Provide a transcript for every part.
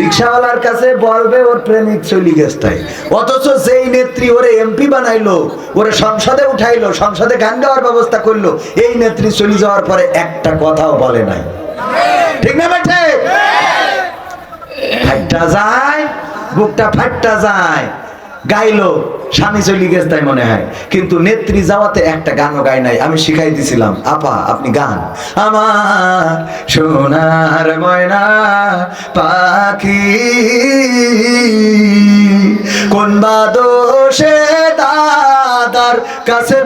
রিক্সাওয়ালার কাছে বলবে, ওর প্রেমিক চলি তাই। অথচ যেই নেত্রী ওরে এমপি বানাইলো, ওরে সংসদে উঠাইলো, সংসদে গান গাওয়ার ব্যবস্থা করল, এই নেত্রী চলে যাওয়ার পরে একটা কথাও বলে নাই। ঠিক না বেঠে? ফাইটটা যায়, বুকটা ফাইটটা যায়, গাইলো স্বামী চলি গেছে তাই মনে হয়। কিন্তু নেত্রী যাওয়াতে একটা গানও গায় নাই। আমি শিখাই দিছিলাম, আপা, আপনি গান। আমার সোনার ময়না পাখি, কোন বা দোষে দাদার কাছে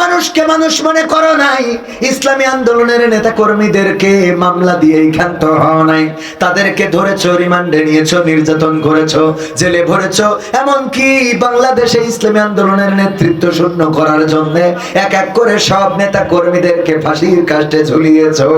মানুষকে মানুষ মনে করো নাই। ইসলামী আন্দোলনের নেতা কর্মীদেরকে মামলা দিয়ে ক্ষান্ত হও নাই। তাদেরকে ধরেছো, রিমান্ডে নিয়েছো, নির্যাতন করেছ, জেলে ভরেছো। এমনকি বাংলাদেশে ইসলামী আন্দোলনের নেতৃত্ব শূন্য করার জন্য এক এক করে সব নেতা কর্মীদেরকে ফাঁসির কাস্টে ঝুলিয়েছো।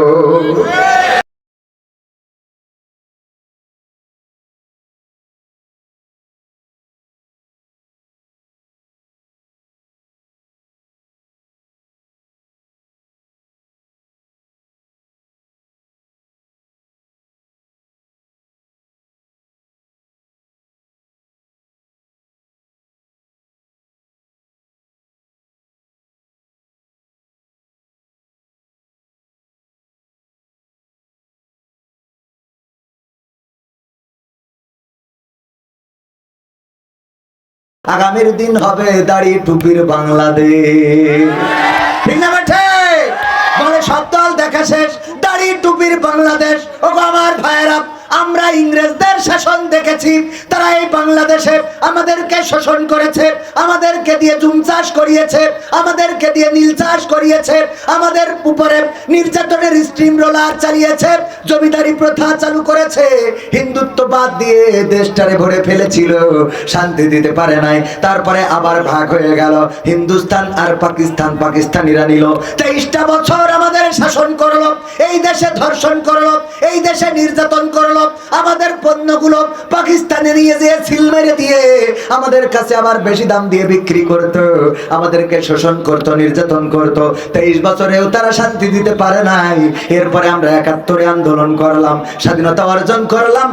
আগামীর দিন হবে দাড়ি টুপির বাংলাদেশ। ঠিক না বলে সব দল দেখা শেষ, দাড়ি টুপির বাংলাদেশ। ও আমার ভাইয়েরা, আমরা ইংরেজদের শাসন দেখেছি, তারা এই বাংলাদেশে আমাদেরকে শোষণ করেছে, আমাদেরকে দিয়ে জুম চাষ করিয়েছে, আমাদেরকে দিয়ে নীল চাষ করিয়েছে, আমাদের উপরে নির্যাতনের স্টিম রোলার চালিয়েছে, জমিদারি প্রথা চালু করেছে। হিন্দুত্ববাদ দিয়ে দেশটারে ভরে ফেলেছিল, শান্তি দিতে পারে নাই। তারপরে আবার ভাগ হয়ে গেল। হিন্দুস্তান আর পাকিস্তান পাকিস্তানিরা নিল। তেইশটা বছর আমাদের শাসন করল, এই দেশে ধর্ষণ করল, এই দেশে নির্যাতন করল। আমাদের পণ্যগুলো পাকিস্তানে নিয়ে যেয়ে সিল মেরে দিয়ে আমাদের কাছে আবার বেশি দাম দিয়ে বিক্রি করত, আমাদেরকে শোষণ করত, নির্যাতন করত। তেইশ বছরেও তারা শান্তি দিতে পারে নাই। এরপরে আমরা একাত্তরে আন্দোলন করলাম, স্বাধীনতা অর্জন করলাম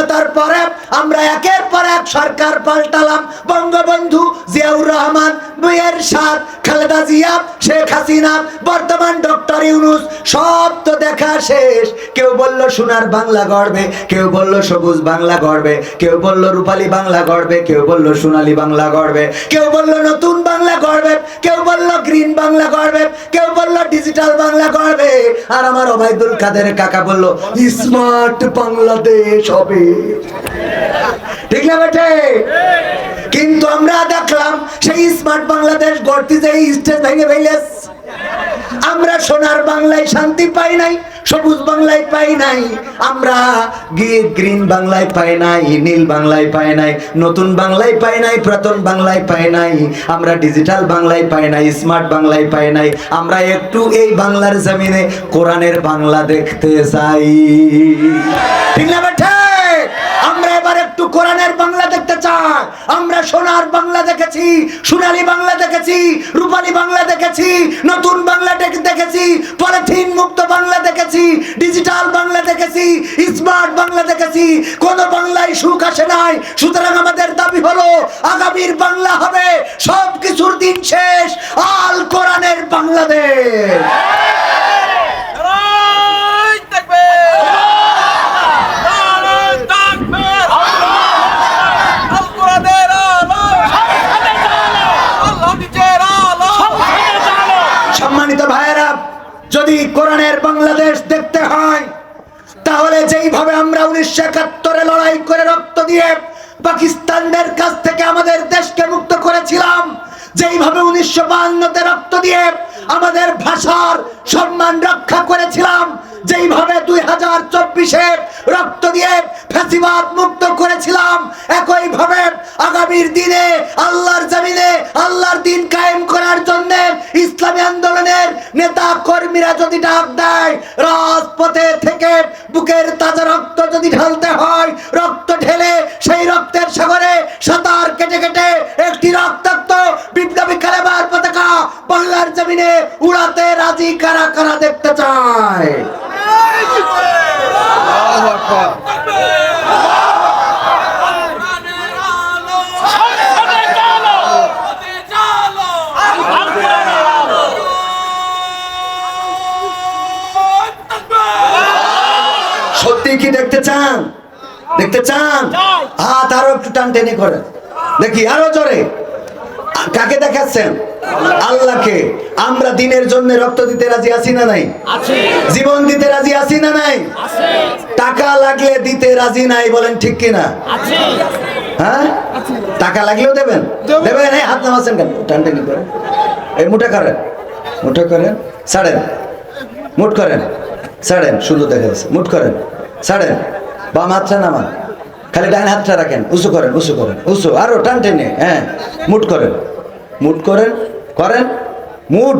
স্বাধীনতার পরে আমরা একের পর এক সরকার পাল্টালাম। বঙ্গবন্ধু জিয়াউর রহমান মেয়ের সাথ খালেদা জিয়া, শেখ হাসিনা, বর্তমান ডক্টর ইউনুস, সব তো দেখা শেষ। কেউ বলল সোনার বাংলা গড়বে, কেউ বলল সবুজ বাংলা গড়বে, কেউ বলল রূপালী বাংলা গড়বে, কেউ বলল সোনালী বাংলা গড়বে। কেউ বলল নতুন বাংলা গড়বে, কেউ বলল গ্রিন বাংলা গড়বে, কেউ বলল ডিজিটাল বাংলা গড়বে। আর আমার ওবায়দুল কাদের কাকা বলল, স্মার্ট বাংলাদেশ হবে। ঠিক না বেটে? কিন্তু আমরা দেখলাম সেই স্মার্ট বাংলাদেশ গড়তে যে স্টেজ ভেঙে ফেলেস আমরা সোনার বাংলায় শান্তি পাই নাই, সবুজ বাংলায় পাই নাই। আমরা গ্রিন বাংলায় পাই নাই, নীল বাংলায় পাই নাই, নতুন বাংলায় পাই নাই, পুরাতন বাংলায় পাই নাই। আমরা ডিজিটাল বাংলায় পাই নাই, স্মার্ট বাংলায় পাই নাই। আমরা একটু এই বাংলার জমিনে কোরআনের বাংলা দেখতে চাই। ঠিক না বেঠে আমরা এবার একটু কোরআনের বাংলা দেখতে চাই আমরা সোনার বাংলা দেখেছি, সোনালী বাংলা দেখেছি, রূপালী বাংলা দেখেছি, নতুন বাংলা দেখ- দেখেছি, পলিথিন মুক্ত বাংলা দেখেছি, ডিজিটাল বাংলা দেখেছি, স্মার্ট বাংলা দেখেছি, কোন বাংলায় সুখ আসে নাই। সুতরাং আমাদের দাবি হলো, আগামীর বাংলা হবে সব কিছুর দিন শেষ, আল কোরআনের বাংলাদেশ নারায় তাকবীর! নারায় তাকবীর! আল কোরআনের আলো! আল্লাহ নিজের আলো! সম্মানিত ভাইয়েরা যদি কোরআনের বাংলাদেশ দেখতে হয়, তাহলে যেইভাবে আমরা উনিশশো একাত্তরে লড়াই করে রক্ত দিয়ে পাকিস্তানদের কাছ থেকে আমাদের দেশকে মুক্ত করেছিলাম, যেইভাবে উনিশশো বাহান্নতে রক্ত দিয়ে আমাদের ভাষার সম্মান রক্ষা করেছিলাম, যেইভাবে দুই হাজার চব্বিশে রক্ত দিয়ে ফ্যাসিবাদ মুক্ত করেছিলাম, একইভাবে আগামীর দিনে আল্লাহর জমিনে আল্লাহর দিন কায়েম করার জন্য ইসলামী আন্দোলনের নেতা কর্মীরা যদি ডাক দেয়, রাজপথে থেকে বুকের তাজা রক্ত যদি ঢালতে হয়, রক্ত ঢেলে সেই রক্তের সাগরে সাঁতার কেটে কেটে একটি রক্তাক্ত বিপ্লবী কালেবার পতাকা বাংলার জমিনে উড়াতে রাজি কারা কারা দেখতে চায়? দেখতে চান? হাত আরও একটু টান টেনে করেন দেখি আরও জোরে। কাকে দেখাচ্ছেন? আল্লাহকে। আমরা দিনের জন্য রক্ত দিতে রাজি আছি না নাই? জীবন দিতে রাজি আছি না নাই? টাকা লাগলে দিতে রাজি নাই বলেন ঠিক কিনা? হ্যাঁ? টাকা লাগলেও দেবেন? দেবেন? এই হাত নামাচ্ছেন কেন? টান টেনে করেন এই মুঠা করেন। মুঠা করেন। ছাড়েন। মুঠ করেন। ছাড়েন। শুধু দেখা যাচ্ছে। মুঠ করেন। ছাড়েন। বাম হাতটা নামান। খালি ডান হাতটা রাখেন, উঁচু করেন উঁচু করেন, উঁচু, আরও টান টেনে হ্যাঁ মুট করেন মুট করেন করেন, মুট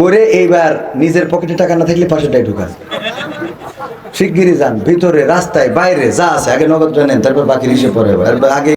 করে এইবার নিজের পকেটে টাকা না থাকলে পাশেটাই ঢুকান। শিগগিরই যান, ভিতরে, রাস্তায়, বাইরে, যা আছে, আগে নগদ নেন, তারপর বাকি হিসেব পরে আগে